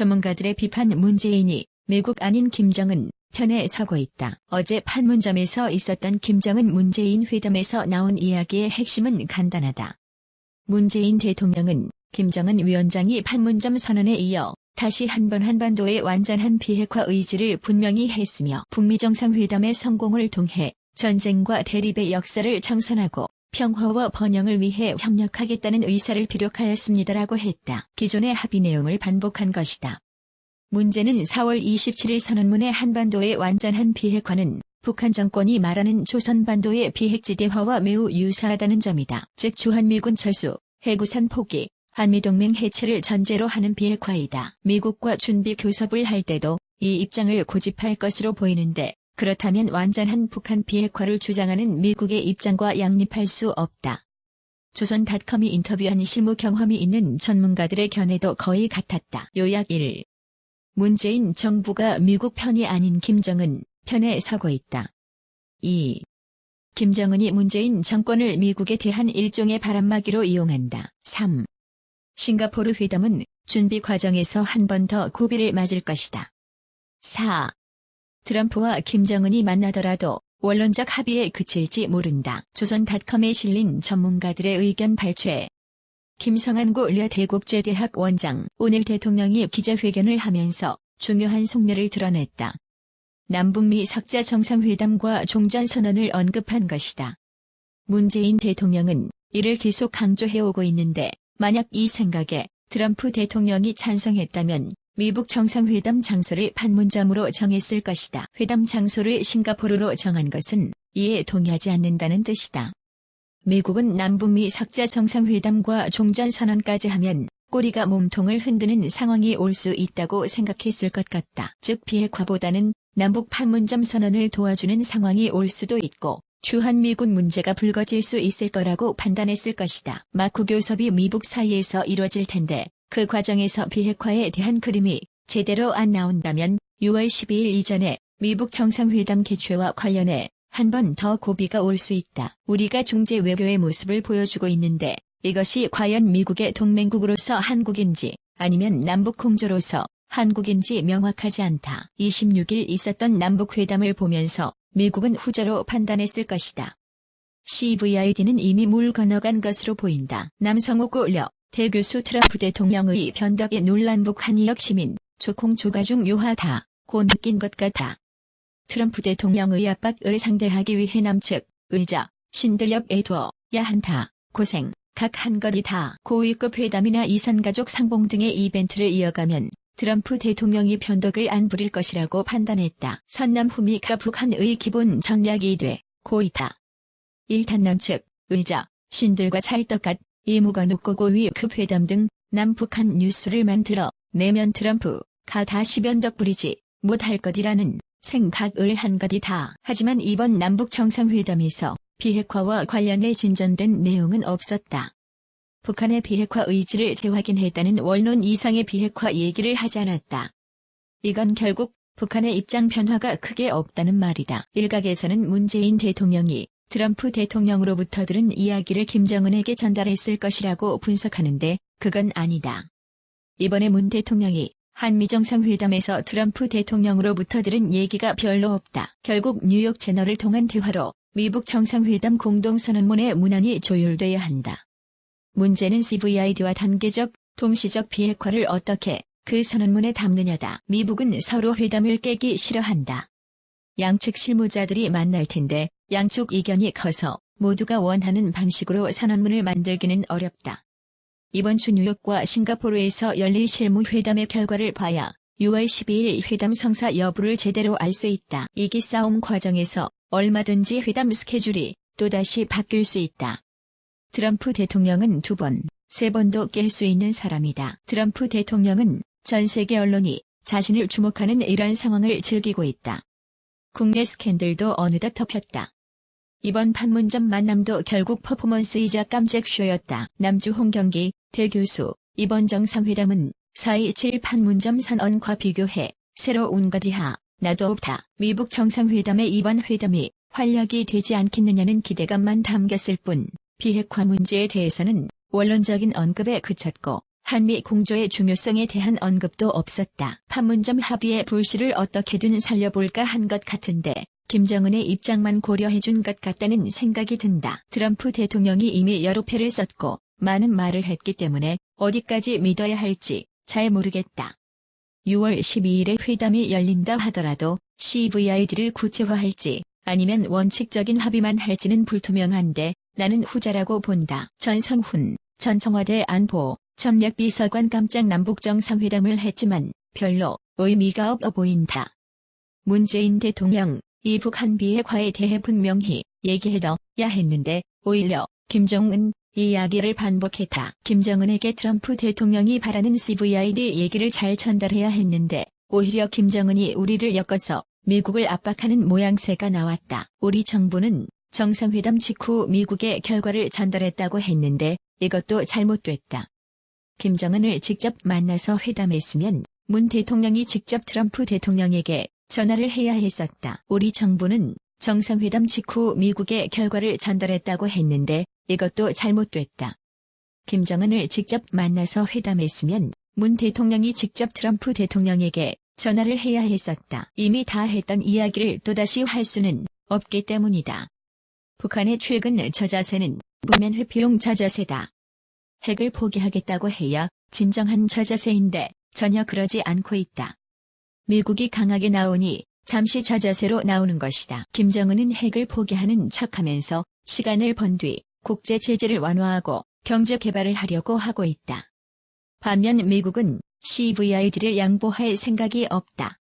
전문가들의 비판 문재인이 미국 아닌 김정은 편에 서고 있다. 어제 판문점에서 있었던 김정은 문재인 회담에서 나온 이야기의 핵심은 간단하다. 문재인 대통령은 김정은 위원장이 판문점 선언에 이어 다시 한번 한반도의 완전한 비핵화 의지를 분명히 했으며 북미 정상회담의 성공을 통해 전쟁과 대립의 역사를 청산하고 평화와 번영을 위해 협력하겠다는 의사를 피력하였습니다라고 했다. 기존의 합의 내용을 반복한 것이다. 문제는 4월 27일 선언문의 한반도의 완전한 비핵화는 북한 정권이 말하는 조선반도의 비핵지대화와 매우 유사하다는 점이다. 즉 주한미군 철수, 해구산 포기, 한미동맹 해체를 전제로 하는 비핵화이다. 미국과 준비 교섭을 할 때도 이 입장을 고집할 것으로 보이는데 그렇다면 완전한 북한 비핵화를 주장하는 미국의 입장과 양립할 수 없다. 조선닷컴이 인터뷰한 실무 경험이 있는 전문가들의 견해도 거의 같았다. 요약 1. 문재인 정부가 미국 편이 아닌 김정은 편에 서고 있다. 2. 김정은이 문재인 정권을 미국에 대한 일종의 바람막이로 이용한다. 3. 싱가포르 회담은 준비 과정에서 한 번 더 고비를 맞을 것이다. 4. 트럼프와 김정은이 만나더라도 원론적 합의에 그칠지 모른다. 조선닷컴에 실린 전문가들의 의견 발췌. 김성한 고려 대국제대학 원장 오늘 대통령이 기자회견을 하면서 중요한 속내를 드러냈다. 남북미 석자 정상회담과 종전선언을 언급한 것이다. 문재인 대통령은 이를 계속 강조해오고 있는데 만약 이 생각에 트럼프 대통령이 찬성했다면 미북 정상회담 장소를 판문점으로 정했을 것이다. 회담 장소를 싱가포르로 정한 것은 이에 동의하지 않는다는 뜻이다. 미국은 남북미 석자 정상회담과 종전선언까지 하면 꼬리가 몸통을 흔드는 상황이 올 수 있다고 생각했을 것 같다. 즉 비핵화보다는 남북 판문점 선언을 도와주는 상황이 올 수도 있고 주한미군 문제가 불거질 수 있을 거라고 판단했을 것이다. 마쿠 교섭이 미북 사이에서 이뤄질 텐데 그 과정에서 비핵화에 대한 그림이 제대로 안 나온다면 6월 12일 이전에 미북 정상회담 개최와 관련해 한 번 더 고비가 올 수 있다. 우리가 중재 외교의 모습을 보여주고 있는데 이것이 과연 미국의 동맹국으로서 한국인지 아니면 남북 공조로서 한국인지 명확하지 않다. 26일 있었던 남북회담을 보면서 미국은 후자로 판단했을 것이다. CVID는 이미 물 건너간 것으로 보인다. 남성욱 올려 대교수 트럼프 대통령의 변덕에 논란 북 한의역 시민 조콩 조가중 요하다 고 느낀 것 같아. 트럼프 대통령의 압박을 상대하기 위해 남측 의자 신들렵에 두어 야한다 고생 각한 것이 다 고위급 회담이나 이산가족 상봉 등의 이벤트를 이어가면 트럼프 대통령이 변덕을 안 부릴 것이라고 판단했다. 선남 후미가 북한의 기본 전략이 돼 고이다. 일탄 남측 의자 신들과 찰떡 같 이무가 높고 고위 급 회담 등 남북한 뉴스를 만들어 내면 트럼프가 다시 변덕 부리지 못할 것이라는 생각을 한 것이다. 하지만 이번 남북 정상회담에서 비핵화와 관련해 진전된 내용은 없었다. 북한의 비핵화 의지를 재확인했다는 원론 이상의 비핵화 얘기를 하지 않았다. 이건 결국 북한의 입장 변화가 크게 없다는 말이다. 일각에서는 문재인 대통령이 트럼프 대통령으로부터 들은 이야기를 김정은에게 전달했을 것이라고 분석하는데 그건 아니다. 이번에 문 대통령이 한미 정상회담에서 트럼프 대통령으로부터 들은 얘기가 별로 없다. 결국 뉴욕 채널을 통한 대화로 미북 정상회담 공동선언문의 문안이 조율돼야 한다. 문제는 CVID와 단계적, 동시적 비핵화를 어떻게 그 선언문에 담느냐다. 미북은 서로 회담을 깨기 싫어한다. 양측 실무자들이 만날 텐데 양측 이견이 커서 모두가 원하는 방식으로 선언문을 만들기는 어렵다. 이번 주 뉴욕과 싱가포르에서 열릴 실무회담의 결과를 봐야 6월 12일 회담 성사 여부를 제대로 알 수 있다. 이기 싸움 과정에서 얼마든지 회담 스케줄이 또다시 바뀔 수 있다. 트럼프 대통령은 두 번, 세 번도 깰 수 있는 사람이다. 트럼프 대통령은 전 세계 언론이 자신을 주목하는 이런 상황을 즐기고 있다. 국내 스캔들도 어느덧 덮였다. 이번 판문점 만남도 결국 퍼포먼스이자 깜짝 쇼였다. 남주 홍 경기 대교수 이번 정상회담은 4.27 판문점 선언과 비교해 새로운 것이하 나도 없다. 미북 정상회담의 이번 회담이 활약이 되지 않겠느냐는 기대감만 담겼을 뿐 비핵화 문제에 대해서는 원론적인 언급에 그쳤고 한미 공조의 중요성에 대한 언급도 없었다. 판문점 합의의 불씨를 어떻게든 살려볼까 한 것 같은데 김정은의 입장만 고려해준 것 같다는 생각이 든다. 트럼프 대통령이 이미 여러 패를 썼고 많은 말을 했기 때문에 어디까지 믿어야 할지 잘 모르겠다. 6월 12일에 회담이 열린다 하더라도 CVID를 구체화할지 아니면 원칙적인 합의만 할지는 불투명한데 나는 후자라고 본다. 전성훈 전 청와대 안보 전략비서관 깜짝 남북정상회담을 했지만 별로 의미가 없어 보인다. 문재인 대통령 이 북 한비의 과에 대해 분명히 얘기해둬야 했는데 오히려 김정은 이야기를 반복했다. 김정은에게 트럼프 대통령이 바라는 CVID 얘기를 잘 전달해야 했는데 오히려 김정은이 우리를 엮어서 미국을 압박하는 모양새가 나왔다. 우리 정부는 정상회담 직후 미국의 결과를 전달했다고 했는데 이것도 잘못됐다. 김정은을 직접 만나서 회담했으면 문 대통령이 직접 트럼프 대통령에게 전화를 해야 했었다. 우리 정부는 정상회담 직후 미국의 결과를 전달했다고 했는데 이것도 잘못됐다. 김정은을 직접 만나서 회담했으면 문 대통령이 직접 트럼프 대통령에게 전화를 해야 했었다. 이미 다 했던 이야기를 또다시 할 수는 없기 때문이다. 북한의 최근 저자세는 무면 회피용 저자세다. 핵을 포기하겠다고 해야 진정한 저자세인데 전혀 그러지 않고 있다. 미국이 강하게 나오니 잠시 저자세로 나오는 것이다. 김정은은 핵을 포기하는 척하면서 시간을 번 뒤 국제 제재를 완화하고 경제 개발을 하려고 하고 있다. 반면 미국은 CVID를 양보할 생각이 없다.